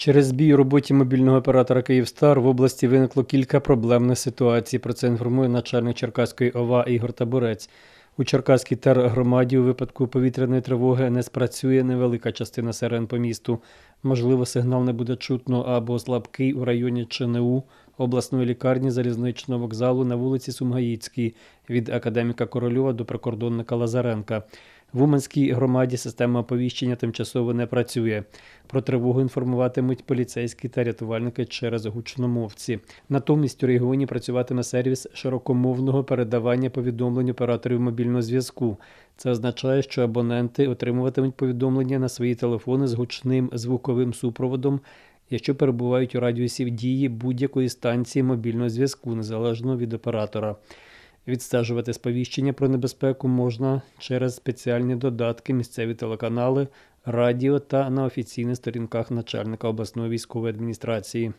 Через збій у роботі мобільного оператора Київстар в області виникло кілька проблемних ситуацій. Про це інформує начальник Черкаської ОВА Ігор Табурець. У Черкаській тергромаді у випадку повітряної тривоги не спрацює невелика частина сирен по місту. Можливо, сигнал не буде чутно або слабкий у районі ЧНУ, обласної лікарні залізничного вокзалу на вулиці Сумгаїцькій від академіка Корольова до прикордонника Лазаренка. В Уманській громаді система оповіщення тимчасово не працює. Про тривогу інформуватимуть поліцейські та рятувальники через гучномовці. Натомість у регіоні працюватиме сервіс широкомовного передавання повідомлень операторів мобільного зв'язку. Це означає, що абоненти отримуватимуть повідомлення на свої телефони з гучним звуковим супроводом, якщо перебувають у радіусі дії будь-якої станції мобільного зв'язку, незалежно від оператора. Відстежувати сповіщення про небезпеку можна через спеціальні додатки, місцеві телеканали, радіо та на офіційних сторінках начальника обласної військової адміністрації.